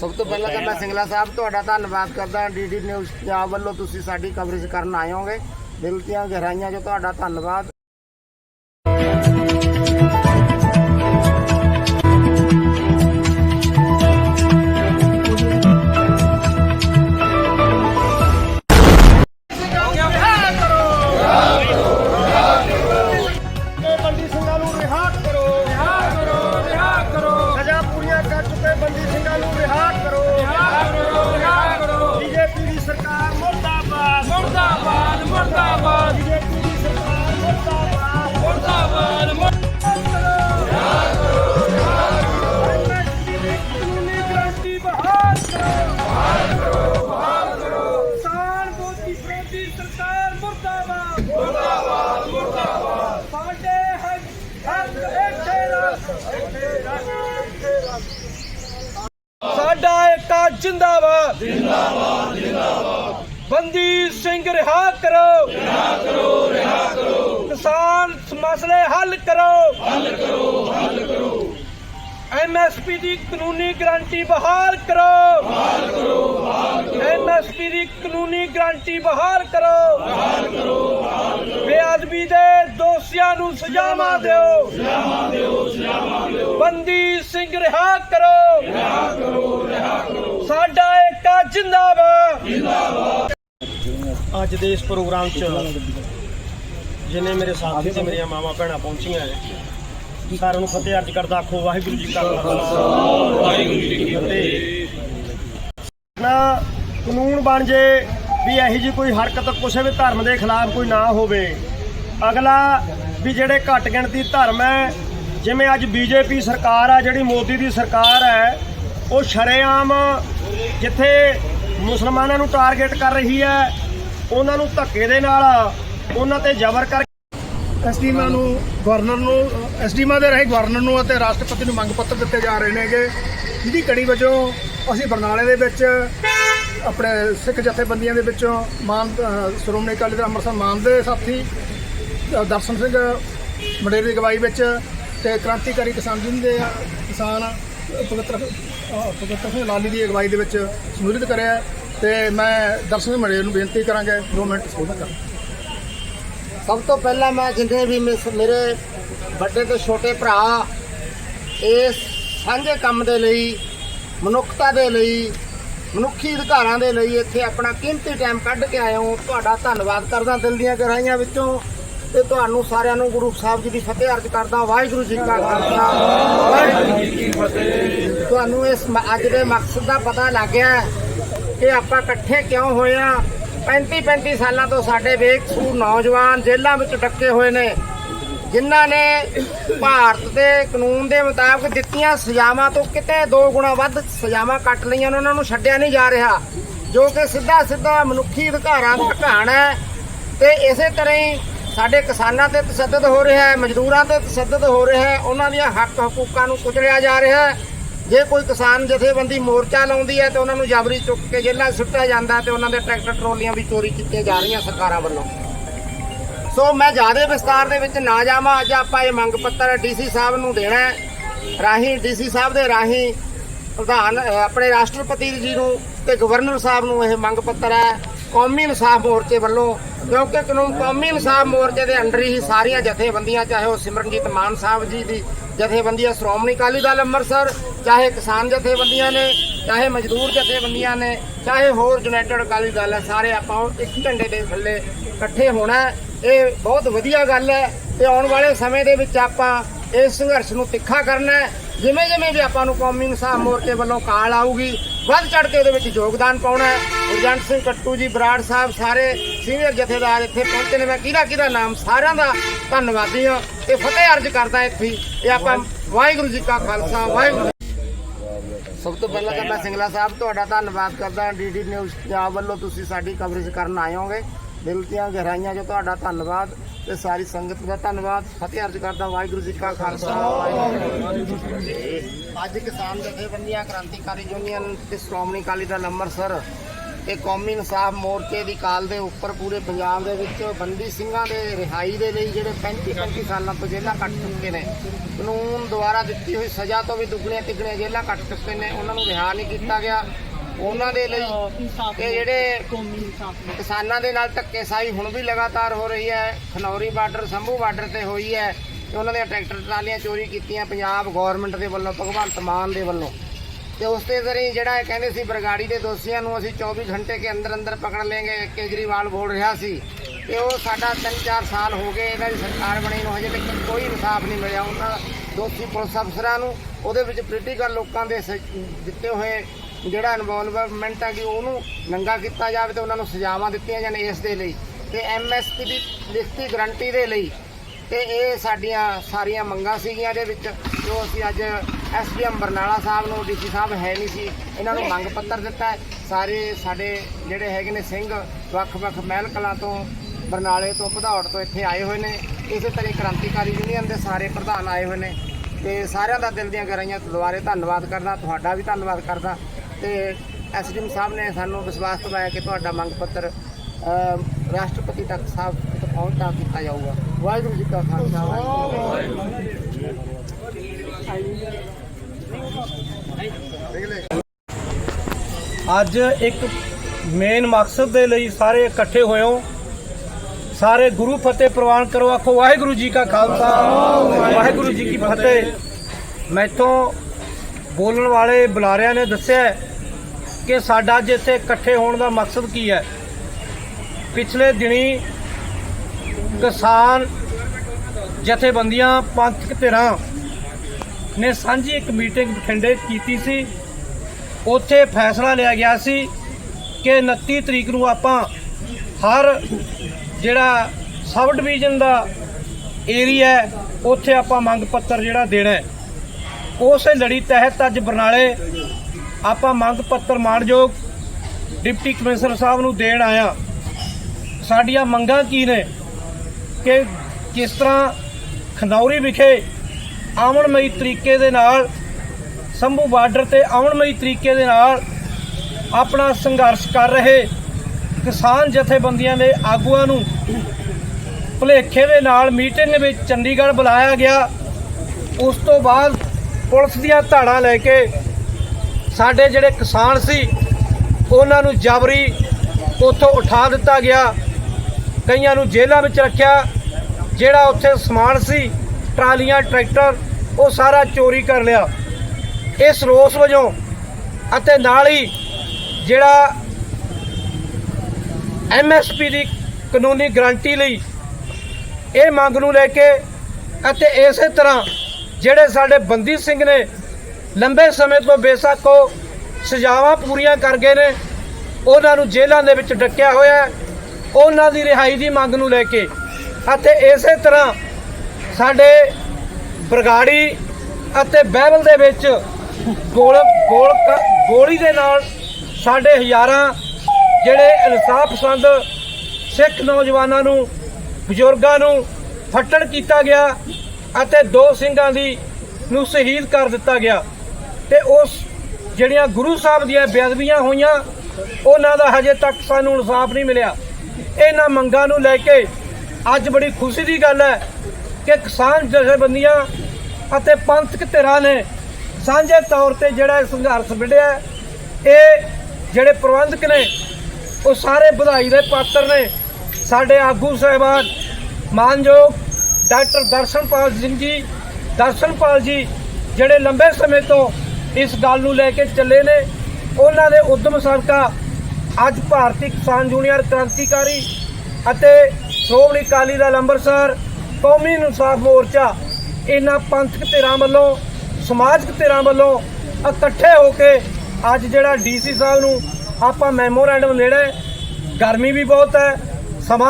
ਸਭ ਤੋਂ ਪਹਿਲਾਂ ਤਾਂ ਮੈਂ ਸਿੰਗਲਾ ਸਾਹਿਬ, ਤੁਹਾਡਾ ਧੰਨਵਾਦ ਕਰਦਾ ਡੀਡੀ ਨਿਊਜ਼ ਪੰਜਾਬ ਵੱਲੋਂ ਤੁਸੀਂ ਸਾਡੀ ਕਵਰੇਜ ਕਰਨ ਆਏ ਹੋਗੇ। ਦਿਲ ਦੀਆਂ ਗਹਿਰਾਈਆਂ 'ਚੋਂ ਤੁਹਾਡਾ ਧੰਨਵਾਦ। ਜਿੰਦਾਬਾਦ। ਜਿੰਦਾਬਾਦ ਜਿੰਦਾਬਾਦ। ਬੰਦੀ ਸਿੰਘ ਰਿਹਾ ਕਰੋ। ਰਿਹਾ ਕਰੋ ਰਿਹਾ ਕਰੋ। ਕਿਸਾਨ ਮਸਲੇ ਹੱਲ ਕਰੋ। ਹੱਲ ਕਰੋ ਹੱਲ ਕਰੋ। ਐਮਐਸਪੀ ਦੀ ਕਾਨੂੰਨੀ ਗਾਰੰਟੀ ਬਹਾਲ ਕਰੋ। ਬਹਾਲ ਕਰੋ ਬਹਾਲ ਕਰੋ। ਐਮਐਸਪੀ ਦੀ ਕਾਨੂੰਨੀ ਗਾਰੰਟੀ ਬਹਾਲ ਕਰੋ। ਬਹਾਲ ਕਰੋ ਬਹਾਲ ਕਰੋ। ਬੇਅਦਬੀ ਦੇ ਦੋਸ਼ੀਆਂ ਨੂੰ ਸਜ਼ਾਵਾਂ ਦਿਓ ਸਜ਼ਾਵਾਂ ਦਿਓ ਸਜ਼ਾਵਾਂ ਦਿਓ। ਬੰਦੀ ਸਿੰਘ ਰਿਹਾ ਕਰੋ। ਰਿਹਾ ਕਰੋ ਰਿਹਾ ਕਰੋ। ਸਾਡਾ ਏਕਾ ਜਿੰਦਾਬਾਦ। ਅੱਜ ਦੇ ਇਸ ਪ੍ਰੋਗਰਾਮ 'ਚ ਜਿਨੇ ਮੇਰੇ ਸਾਥੀ ਤੇ ਮੇਰੀਆਂ ਮਾਵਾਂ ਭੈਣਾਂ ਪਹੁੰਚੀਆਂ ਹੈ ਸਾਰਿਆਂ ਨੂੰ ਫਤਿਹ ਅਰਜ ਕਰਦਾ, ਆਖੋ ਵਾਹਿਗੁਰੂ ਜੀ ਕਾ ਖਾਲਸਾ। ਵਾਹਿਗੁਰੂ ਜੀ ਕੀ ਫਤਿਹ ਨਾ ਕਾਨੂੰਨ ਬਣ ਜੇ ਵੀ ਇਹੋ ਜੀ ਕੋਈ ਹਰਕਤ ਕਿਸੇ ਵੀ ਧਰਮ ਦੇ ਖਿਲਾਫ ਕੋਈ ਨਾ ਹੋਵੇ। ਅਗਲਾ ਵੀ ਜਿਹੜੇ ਘੱਟ ਗਿਣਤੀ ਧਰਮ ਹੈ, ਜਿਵੇਂ ਅੱਜ ਬੀਜੇਪੀ ਸਰਕਾਰ ਆ, ਜਿਹੜੀ ਮੋਦੀ ਦੀ ਸਰਕਾਰ ਹੈ ਉਹ ਸ਼ਰੇਆਮ ਜਿੱਥੇ ਮੁਸਲਮਾਨਾਂ ਨੂੰ ਟਾਰਗੇਟ ਕਰ ਰਹੀ ਹੈ, ਉਹਨਾਂ ਨੂੰ ਧੱਕੇ ਦੇ ਨਾਲ ਉਹਨਾਂ ਤੇ ਜ਼ਬਰ ਕਰ ਐਸਡੀਮਾ ਨੂੰ, ਗਵਰਨਰ ਨੂੰ, ਐਸਡੀਮਾ ਦੇ ਰਾਹੀਂ ਗਵਰਨਰ ਨੂੰ ਅਤੇ ਰਾਸ਼ਟਰਪਤੀ ਨੂੰ ਮੰਗ ਪੱਤਰ ਦਿੱਤੇ ਜਾ ਰਹੇ ਨੇਗੇ। ਜਿਹਦੀ ਕੜੀ ਵਜੋਂ ਅਸੀਂ ਬਰਨਾਲੇ ਦੇ ਵਿੱਚ, ਆਪਣੇ ਸਿੱਖ ਜਥੇਬੰਦੀਆਂ ਦੇ ਵਿੱਚੋਂ ਮਾਨ ਸ਼੍ਰੋਮਣੀ ਅਕਾਲੀ ਦਲ ਅੰਮ੍ਰਿਤਸਰ ਮਾਨ ਦੇ ਸਾਥੀ ਦਰਸ਼ਨ ਸਿੰਘ ਮੰਡੇਰ ਦੀ ਅਗਵਾਈ ਵਿੱਚ ਤੇ ਕ੍ਰਾਂਤੀਕਾਰੀ ਕਿਸਾਨ ਯੂਨੀਅਨ ਦੇ ਕਿਸਾਨ ਪਵਿੱਤਰ ਅ, ਸਿੰਘ ਲਾਲੀ ਦੀ ਅਗਵਾਈ ਦੇ ਵਿੱਚ ਸਮੂਲਿਤ ਕਰਿਆ ਤੇ ਮੈਂ ਦਰਸ਼ਨ ਸਿੰਘ ਨੂੰ ਬੇਨਤੀ ਕਰਾਂਗਾ ਦੋ ਮਿੰਟ ਸੋਧਾ ਕਰਾਂ। ਸਭ ਤੋਂ ਪਹਿਲਾਂ ਮੈਂ ਜਿੰਨੇ ਵੀ ਮਿਸ- ਮੇਰੇ ਵੱਡੇ ਤੇ ਛੋਟੇ ਭਰਾ ਇਸ ਸਾਂਝੇ ਕੰਮ ਦੇ ਲਈ ਮਨੁੱਖਤਾ ਦੇ ਲਈ ਮਨੁੱਖੀ ਅਧਿਕਾਰਾਂ ਦੇ ਲਈ ਇੱਥੇ ਆਪਣਾ ਕੀਮਤੀ ਟਾਈਮ ਕੱਢ ਕੇ ਆਏ ਹੋ। ਤੁਹਾਡਾ ਧੰਨਵਾਦ ਕਰਦਾ ਦਿਲ ਦੀਆਂ ਗਹਿਰਾਈਆਂ ਵਿੱਚੋਂ। ਤੇ ਤੁਹਾਨੂੰ ਸਾਰਿਆਂ ਨੂੰ ਗੁਰੂ ਸਾਹਿਬ ਜੀ ਦੀ ਫਤਿਹ ਅਰਜ਼ ਕਰਦਾ ਵਾਹਿਗੁਰੂ ਜੀ ਕਾ ਖਾਲਸਾ ਵਾਹਿਗੁਰੂ ਜੀ ਕੀ ਫਤਿਹ। ਤੁਹਾਨੂੰ ਇਸ ਅੱਜ ਦੇ ਮਕਸਦ ਦਾ ਪਤਾ ਲੱਗ ਗਿਆ ਕਿ ਆਪਾਂ ਇਕੱਠੇ ਕਿਉਂ ਹੋਏ ਆ 35 35 ਸਾਲਾਂ ਤੋਂ ਸਾਡੇ ਬੇਕਸੂਰ ਨੌਜਵਾਨ ਜੇਲ੍ਹਾਂ ਵਿੱਚ ਡੱਕੇ ਹੋਏ ਨੇ ਜਿਨ੍ਹਾਂ ਨੇ ਭਾਰਤ ਦੇ ਕਾਨੂੰਨ ਦੇ ਮੁਤਾਬਕ ਦਿੱਤੀਆਂ ਸਜ਼ਾਵਾਂ ਤੋਂ ਕਿਤੇ ਦੋ ਗੁਣਾ ਵੱਧ ਸਜ਼ਾਵਾਂ ਕੱਟ ਲਈਆਂ ਨੇ, ਉਹਨਾਂ ਨੂੰ ਛੱਡਿਆ ਨਹੀਂ ਜਾ ਰਿਹਾ ਜੋ ਕਿ ਸਿੱਧਾ ਸਿੱਧਾ ਮਨੁੱਖੀ ਅਧਿਕਾਰਾਂ ਦਾ ਘਾਣ ਹੈ। ਤੇ ਇਸੇ ਤਰ੍ਹਾਂ ਹੀ ਸਾਡੇ ਕਿਸਾਨਾਂ ਤੇ ਤਸ਼ੱਦਦ ਹੋ ਰਿਹਾ ਹੈ, ਮਜ਼ਦੂਰਾਂ ਤੇ ਤਸ਼ੱਦਦ ਹੋ ਰਿਹਾ ਹੈ, ਉਹਨਾਂ ਦੀਆਂ ਹੱਕ ਹਕੂਕਾਂ ਨੂੰ ਕੁਚਲਿਆ ਜਾ ਰਿਹਾ ਹੈ। ਜੇ ਕੋਈ ਕਿਸਾਨ ਜਥੇਬੰਦੀ ਮੋਰਚਾ ਲਾਉਂਦੀ ਹੈ ਤੇ ਉਹਨਾਂ ਨੂੰ ਜਬਰੀ ਚੁੱਕ ਕੇ ਜੇਲ੍ਹਾਂ ਸੁੱਟਿਆ ਜਾਂਦਾ ਤੇ ਉਹਨਾਂ ਦੇ ਟਰੈਕਟਰ ਟਰੋਲੀਆਂ ਵੀ ਚੋਰੀ ਕੀਤੀਆਂ ਜਾ ਰਹੀਆਂ ਸਰਕਾਰਾਂ ਵੱਲੋਂ। ਸੋ ਮੈਂ ਜ਼ਿਆਦਾ ਵਿਸਤਾਰ ਦੇ ਵਿੱਚ ਨਾ ਜਾਵਾਂ। ਅੱਜ ਆਪਾਂ ਇਹ ਮੰਗ ਪੱਤਰ ਡੀਸੀ ਸਾਹਿਬ ਨੂੰ ਦੇਣਾ ਹੈ। ਰਾਹੀਂ, ਡੀਸੀ ਸਾਹਿਬ ਦੇ ਰਾਹੀਂ ਪ੍ਰਧਾਨ ਆਪਣੇ ਰਾਸ਼ਟਰਪਤੀ ਜੀ ਨੂੰ ਤੇ ਗਵਰਨਰ ਸਾਹਿਬ ਨੂੰ ਇਹ ਮੰਗ ਪੱਤਰ ਹੈ। ਕੌਮੀ ਇਨਸਾਫ ਮੋਰਚੇ ਵੱਲੋਂ ਕਿਉਂਕਿ ਕਾਨੂੰਨ ਕੌਮੀ ਇਨਸਾਫ ਮੋਰਚੇ ਦੇ ਅੰਡਰ ਹੀ ਸਾਰੀਆਂ ਜਥੇਬੰਦੀਆਂ, ਚਾਹੇ ਉਹ ਸਿਮਰਨਜੀਤ ਮਾਨ ਸਾਹਿਬ ਜੀ ਦੀ ਜਥੇਬੰਦੀ ਹੈ ਸ਼੍ਰੋਮਣੀ ਅਕਾਲੀ ਦਲ ਅੰਮ੍ਰਿਤਸਰ, ਚਾਹੇ ਕਿਸਾਨ ਜਥੇਬੰਦੀਆਂ ਨੇ, ਚਾਹੇ ਮਜ਼ਦੂਰ ਜਥੇਬੰਦੀਆਂ ਨੇ, ਚਾਹੇ ਹੋਰ ਯੂਨਾਈਟਿਡ ਅਕਾਲੀ ਦਲ ਹੈ, ਸਾਰੇ ਆਪਾਂ ਉਹ ਇੱਕ ਝੰਡੇ ਦੇ ਥੱਲੇ ਇਕੱਠੇ ਹੋਣਾ ਇਹ ਬਹੁਤ ਵਧੀਆ ਗੱਲ ਹੈ ਤੇ ਆਉਣ ਵਾਲੇ ਸਮੇਂ ਦੇ ਵਿੱਚ ਆਪਾਂ ਇਸ ਸੰਘਰਸ਼ ਨੂੰ ਤਿੱਖਾ ਕਰਨਾ ਜਿਵੇਂ ਜਿਵੇਂ ਵੀ ਆਪਾਂ ਨੂੰ ਕੌਮੀ ਇਨਸਾਫ ਮੋਰਚੇ ਵੱਲੋਂ ਕਾਲ ਆਊਗੀ ਵੱਧ ਚੜ ਕੇ ਉਹਦੇ ਵਿੱਚ ਯੋਗਦਾਨ ਪਾਉਣਾ ਹੈ। ਗੁਰਜੰਟ ਸਿੰਘ ਕੱਟੂ ਜੀ ਬਰਾੜ ਸਾਹਿਬ ਸਾਰੇ ਸੀਨੀਅਰ ਜਥੇਦਾਰ ਇੱਥੇ ਪਹੁੰਚੇ ਨੇ। ਮੈਂ ਕਿਹਦਾ ਕਿਹਦਾ ਨਾਮ ਸਾਰਿਆਂ ਦਾ ਧੰਨਵਾਦੀ ਹਾਂ ਤੇ ਫਤਿਹ ਅਰਜ ਕਰਦਾ ਇੱਥੇ। ਇਹ ਆਪਾਂ ਵਾਹਿਗੁਰੂ। ਜੀ ਕਾ ਖਾਲਸਾ ਵਾਹਿਗੁਰੂ ਸਭ ਤੋਂ ਪਹਿਲਾਂ ਤਾਂ ਮੈਂ ਸਿੰਗਲਾ ਸਾਹਿਬ ਤੁਹਾਡਾ ਧੰਨਵਾਦ ਕਰਦਾ ਡੀਡੀ ਨਿਊਜ਼ ਪੰਜਾਬ ਵੱਲੋਂ ਤੁਸੀਂ ਸਾਡੀ ਕਵਰੇਜ ਕਰਨ ਆਏ ਹੋਗੇ। ਦਿਲ ਦੀਆਂ ਗਹਿਰਾਈਆਂ 'ਚੋਂ ਤੁਹਾਡਾ ਧੰਨਵਾਦ। ਤੇ ਸਾਰੀ ਸੰਗਤ ਦਾ ਧੰਨਵਾਦ ਫਤਿਹ ਅਰਜ ਕਰਦਾ ਵਾਹਿਗੁਰੂ ਜੀ ਕਾ ਖਾਲਸਾ, ਵਾਹਿਗੁਰੂ ਜੀ ਕੀ ਫਤਿਹ। ਅੱਜ ਕਿਸਾਨ ਜਥੇਬੰਦੀਆਂ, ਕ੍ਰਾਂਤੀਕਾਰੀ ਯੂਨੀਅਨ ਤੇ ਸ਼੍ਰੋਮਣੀ ਅਕਾਲੀ ਦਲ ਅੰਮ੍ਰਿਤਸਰ ਇਹ ਕੌਮੀ ਇਨਸਾਫ ਮੋਰਚੇ ਦੀ ਕਾਲ ਦੇ ਉੱਪਰ ਪੂਰੇ ਪੰਜਾਬ ਦੇ ਵਿੱਚ ਬੰਦੀ ਸਿੰਘਾਂ ਦੇ ਰਿਹਾਈ ਦੇ ਲਈ ਜਿਹੜੇ 35 35 ਸਾਲਾਂ ਤੋਂ ਜੇਲ੍ਹਾਂ ਕੱਟ ਚੁੱਕੇ ਨੇ, ਕਾਨੂੰਨ ਦੁਆਰਾ ਦਿੱਤੀ ਹੋਈ ਸਜ਼ਾ ਤੋਂ ਵੀ ਦੁੱਗਣੀਆਂ ਤਿੱਗਣੀਆਂ ਜੇਲ੍ਹਾਂ ਕੱਟ ਚੁੱਕੇ ਨੇ, ਉਹਨਾਂ ਨੂੰ ਰਿਹਾ ਨਹੀਂ ਕੀਤਾ ਗਿਆ ਉਹਨਾਂ ਦੇ ਲਈ ਇਹ ਜਿਹੜੇ ਕਿਸਾਨਾਂ ਦੇ ਨਾਲ ਧੱਕੇਸ਼ਾਹੀ ਹੁਣ ਵੀ ਲਗਾਤਾਰ ਹੋ ਰਹੀ ਹੈ। ਖਨੌਰੀ ਬਾਰਡਰ ਸੰਭੂ ਬਾਰਡਰ ਤੇ ਹੋਈ ਹੈ ਤੇ ਉਹਨਾਂ ਦੀਆਂ ਟਰੈਕਟਰ ਟਰਾਲੀਆਂ ਚੋਰੀ ਕੀਤੀਆਂ ਪੰਜਾਬ ਗਵਰਨਮੈਂਟ ਦੇ ਵੱਲੋਂ ਭਗਵੰਤ ਮਾਨ ਦੇ ਵੱਲੋਂ। ਤੇ ਉਸ ਤੇ ਜ਼ਰੀਏ ਜਿਹੜਾ ਇਹ ਕਹਿੰਦੇ ਸੀ ਬਰਗਾੜੀ ਦੇ ਦੋਸ਼ੀਆਂ ਨੂੰ ਅਸੀਂ 24 ਘੰਟੇ ਕੇ ਅੰਦਰ ਅੰਦਰ ਪਕੜ ਲੇਂਗੇ ਕੇਜਰੀਵਾਲ ਬੋਲ ਰਿਹਾ ਸੀ। ਤੇ ਉਹ ਸਾਡਾ 3-4 ਸਾਲ ਹੋ ਗਏ ਇਹਨਾਂ ਦੀ ਸਰਕਾਰ ਬਣੀ ਨੂੰ ਹਜੇ ਤੱਕ ਕੋਈ ਇਨਸਾਫ ਨਹੀਂ ਮਿਲਿਆ। ਉਹਨਾਂ ਦੋਸ਼ੀ ਪੁਲਿਸ ਅਫਸਰਾਂ ਨੂੰ ਉਹਦੇ ਵਿੱਚ ਪੋਲੀਟੀਕਲ ਲੋਕਾਂ ਦੇ ਦਿੱਤੇ ਹੋਏ ਜਿਹੜਾ ਇਨਵੋਲਵਮੈਂਟ ਹੈ ਕਿ ਉਹਨੂੰ ਨੰਗਾ ਕੀਤਾ ਜਾਵੇ ਤੇ ਉਹਨਾਂ ਨੂੰ ਸਜ਼ਾਵਾਂ ਦਿੱਤੀਆਂ ਜਾਣ ਇਸ ਦੇ ਲਈ। ਤੇ ਐਮਐਸਪੀ ਦੀ ਲਿਖਤੀ ਗਰੰਟੀ ਦੇ ਲਈ ਤੇ ਇਹ ਸਾਡੀਆਂ ਸਾਰੀਆਂ ਮੰਗਾਂ ਸੀਗੀਆਂ ਦੇ ਵਿੱਚ, ਜੋ ਅਸੀਂ ਅੱਜ ਐਸਡੀਐਮ ਬਰਨਾਲਾ ਸਾਹਿਬ ਨੂੰ ਡੀਸੀ ਸਾਹਿਬ ਹੈ ਨਹੀਂ ਸੀ, ਇਹਨਾਂ ਨੂੰ ਮੰਗ ਪੱਤਰ ਦਿੱਤਾ ਹੈ। ਸਾਰੇ ਸਾਡੇ ਜਿਹੜੇ ਹੈਗੇ ਨੇ ਸਿੰਘ ਵੱਖ-ਵੱਖ ਮਹਿਲ ਕਲਾਂ ਤੋਂ, ਬਰਨਾਲੇ ਤੋਂ, ਭਦੌੜ ਤੋਂ ਇੱਥੇ ਆਏ ਹੋਏ ਨੇ। ਇਸੇ ਤਰ੍ਹਾਂ ਕ੍ਰਾਂਤੀਕਾਰੀ ਯੂਨੀਅਨ ਦੇ ਸਾਰੇ ਪ੍ਰਧਾਨ ਆਏ ਹੋਏ ਨੇ। ਤੇ ਸਾਰਿਆਂ ਦਾ ਦਿਲ ਦੀਆਂ ਗਹਿਰਾਈਆਂ ਤੋਂ ਦੁਬਾਰੇ ਧੰਨਵਾਦ ਕਰਦਾ, ਤੁਹਾਡਾ ਵੀ ਧੰਨਵਾਦ ਕਰਦਾ। ਤੇ ਐਸਡੀਐਮ ਸਾਹਿਬ ਨੇ ਸਾਨੂੰ ਵਿਸ਼ਵਾਸ ਦਿਵਾਇਆ ਕਿ ਤੁਹਾਡਾ ਮੰਗ ਪੱਤਰ ਰਾਸ਼ਟਰਪਤੀ ਤੱਕ ਸਾਹਿਬ ਤੱਕ ਪਹੁੰਚਦਾ ਕੀਤਾ ਜਾਊਗਾ। ਵਾਹਿਗੁਰੂ ਜੀ ਕਾ ਖਾਲਸਾ, ਵਾਹਿਗੁਰੂ ਅੱਜ ਇੱਕ ਮੇਨ ਮਕਸਦ ਦੇ ਲਈ ਸਾਰੇ ਇਕੱਠੇ ਹੋਏ ਹੋ। ਸਾਰੇ ਗੁਰੂ ਫਤਿਹ ਪ੍ਰਵਾਨ ਕਰੋ, ਆਖੋ ਵਾਹਿਗੁਰੂ ਜੀ ਕਾ ਖਾਲਸਾ, ਵਾਹਿਗੁਰੂ ਜੀ ਕੀ ਫਤਿਹ। ਮੈਥੋਂ ਬੋਲਣ ਵਾਲੇ ਬੁਲਾਰਿਆਂ ਨੇ ਦੱਸਿਆ ਕਿ ਸਾਡਾ ਅੱਜ ਇੱਥੇ ਇਕੱਠੇ ਹੋਣ ਦਾ ਮਕਸਦ ਕੀ ਹੈ ਪਿਛਲੇ ਦਿਨੀ ਕਿਸਾਨ ਜਥੇਬੰਦੀਆਂ ਪੰਥਕ ਧਿਰਾਂ ਨੇ ਸਾਂਝੀ ਇੱਕ ਮੀਟਿੰਗ ਬਠਿੰਡੇ ਕੀਤੀ ਸੀ ਉੱਥੇ ਫੈਸਲਾ ਲਿਆ ਗਿਆ ਸੀ ਕਿ 29 ਤਰੀਕ ਨੂੰ ਆਪਾਂ ਹਰ ਜਿਹੜਾ ਸਬ ਡਿਵੀਜ਼ਨ ਦਾ ਏਰੀਆ ਉੱਥੇ ਆਪਾਂ ਮੰਗ ਪੱਤਰ ਜਿਹੜਾ ਦੇਣਾ ਹੈ। ਉਸੇ ਲੜੀ ਤਹਿਤ ਅੱਜ ਬਰਨਾਲੇ ਆਪਾਂ ਮੰਗ ਪੱਤਰ ਮਾਣਯੋਗ ਡਿਪਟੀ ਕਮਿਸ਼ਨਰ ਸਾਹਿਬ ਨੂੰ ਦੇਣ ਆਇਆ ਸਾਡੀਆਂ ਮੰਗਾਂ ਕੀ ਨੇ? ਕਿ ਕਿਸ ਤਰ੍ਹਾਂ ਖਨੌਰੀ ਵਿਖੇ ਆਵਣਮਈ ਤਰੀਕੇ ਦੇ ਨਾਲ, ਸੰਭੂ ਬਾਰਡਰ ਤੇ ਆਉਣਮਈ ਤਰੀਕੇ ਦੇ ਨਾਲ ਆਪਣਾ ਸੰਘਰਸ਼ ਕਰ ਰਹੇ ਕਿਸਾਨ ਜਥੇਬੰਦੀਆਂ ਦੇ ਆਗੂਆਂ ਨੂੰ ਭੁਲੇਖੇ ਦੇ ਨਾਲ ਮੀਟਿੰਗ ਵਿੱਚ ਚੰਡੀਗੜ੍ਹ ਬੁਲਾਇਆ ਗਿਆ। ਉਸ ਤੋਂ ਬਾਅਦ ਪੁਲਿਸ ਦੀਆਂ ਧਾੜਾਂ ਲੈ ਕੇ ਸਾਡੇ ਜਿਹੜੇ ਕਿਸਾਨ ਸੀ, ਉਹਨਾਂ ਨੂੰ ਜਬਰੀ ਉੱਥੋਂ ਉਠਾ ਦਿੱਤਾ ਗਿਆ। ਕਈਆਂ ਨੂੰ ਜੇਲ੍ਹਾਂ ਵਿੱਚ ਰੱਖਿਆ। ਜਿਹੜਾ ਉੱਥੇ ਸਮਾਨ ਸੀ, ਟਰਾਲੀਆਂ, ਟਰੈਕਟਰ, ਉਹ ਸਾਰਾ ਚੋਰੀ ਕਰ ਲਿਆ। ਇਸ ਰੋਸ ਵਜੋਂ ਅਤੇ ਨਾਲ ਹੀ ਜਿਹੜਾ ਐਮਐਸਪੀ ਦੀ ਕਾਨੂੰਨੀ ਗਰੰਟੀ ਲਈ ਇਹ ਮੰਗ ਨੂੰ ਲੈ ਕੇ ਅਤੇ ਇਸੇ ਤਰ੍ਹਾਂ ਜਿਹੜੇ ਸਾਡੇ ਬੰਦੀ ਸਿੰਘ ਨੇ ਲੰਬੇ ਸਮੇਂ ਤੋਂ ਬੇਸ਼ੱਕ ਉਹ ਸਜ਼ਾਵਾਂ ਪੂਰੀਆਂ ਕਰ ਗਏ ਨੇ, ਉਹਨਾਂ ਨੂੰ ਜੇਲ੍ਹਾਂ ਦੇ ਵਿੱਚ ਡੱਕਿਆ ਹੋਇਆ ਉਹਨਾਂ ਦੀ ਰਿਹਾਈ ਦੀ ਮੰਗ ਨੂੰ ਲੈ ਕੇ ਅਤੇ ਇਸੇ ਤਰ੍ਹਾਂ ਸਾਡੇ ਬਰਗਾੜੀ ਅਤੇ ਬਹਿਬਲ ਦੇ ਵਿੱਚ ਗੋਲ ਗੋਲ ਗੋਲੀ ਦੇ ਨਾਲ ਸਾਡੇ ਹਜ਼ਾਰਾਂ ਜਿਹੜੇ ਇਨਸਾਫ ਪਸੰਦ ਸਿੱਖ ਨੌਜਵਾਨਾਂ ਨੂੰ, ਬਜ਼ੁਰਗਾਂ ਨੂੰ ਫੱਟੜ ਕੀਤਾ ਗਿਆ। ਅਤੇ ਦੋ ਸਿੰਘਾਂ ਦੀ ਨੂੰ ਸ਼ਹੀਦ ਕਰ ਦਿੱਤਾ ਗਿਆ। ਤੇ ਉਸ ਜਿਹੜੀਆਂ ਗੁਰੂ ਸਾਹਿਬ ਦੀਆਂ ਬੇਅਦਬੀਆਂ ਹੋਈਆਂ, ਉਹਨਾਂ ਦਾ ਹਜੇ ਤੱਕ ਸਾਨੂੰ ਇਨਸਾਫ ਨਹੀਂ ਮਿਲਿਆ। ਇਹਨਾਂ ਮੰਗਾਂ ਨੂੰ ਲੈ ਕੇ ਅੱਜ ਬੜੀ ਖੁਸ਼ੀ ਦੀ ਗੱਲ ਹੈ ਕਿ ਕਿਸਾਨ ਜਥੇਬੰਦੀਆਂ ਅਤੇ ਪੰਥਕ ਧਿਰਾਂ ਨੇ ਸਾਂਝੇ ਤੌਰ ਤੇ ਜਿਹੜਾ ਸੰਘਰਸ਼ ਵਿੱਢਿਆ ਇਹ ਜਿਹੜੇ ਪ੍ਰਬੰਧਕ ਨੇ, ਉਹ ਸਾਰੇ ਵਧਾਈ ਦੇ ਪਾਤਰ ਨੇ। ਸਾਡੇ ਆਗੂ ਸਾਹਿਬਾਨ, ਮਾਨਯੋਗ ਡਾਕਟਰ ਦਰਸ਼ਨਪਾਲ ਸਿੰਘ ਜੀ, ਦਰਸ਼ਨਪਾਲ ਜੀ, ਜਿਹੜੇ ਲੰਬੇ ਸਮੇਂ ਤੋਂ ਇਸ ਗੱਲ ਨੂੰ ਲੈ ਕੇ ਚੱਲੇ ਨੇ, ਉਹਨਾਂ ਦੇ ਉਦਮ ਸਦਕਾ ਅੱਜ ਭਾਰਤੀ ਕਿਸਾਨ ਯੂਨੀਅਨ ਕ੍ਰਾਂਤੀਕਾਰੀ ਅਤੇ ਸ਼੍ਰੋਮਣੀ ਅਕਾਲੀ ਦਲ ਅੰਮ੍ਰਿਤਸਰ, ਕੌਮੀ ਇਨਸਾਫ ਮੋਰਚਾ, ਇਹਨਾਂ ਪੰਥਕ ਧਿਰਾਂ ਵੱਲੋਂ, ਸਮਾਜਿਕ ਧਿਰਾਂ ਵੱਲੋਂ ਇਕੱਠੇ ਹੋ ਕੇ ਅੱਜ ਜਿਹੜਾ ਡੀਸੀ ਸਾਹਿਬ ਨੂੰ ਆਪਾਂ ਮੈਮੋਰੈਂਡਮ ਲੈਣਾ ਗਰਮੀ ਵੀ ਬਹੁਤ ਹੈ, ਸਮਾਂ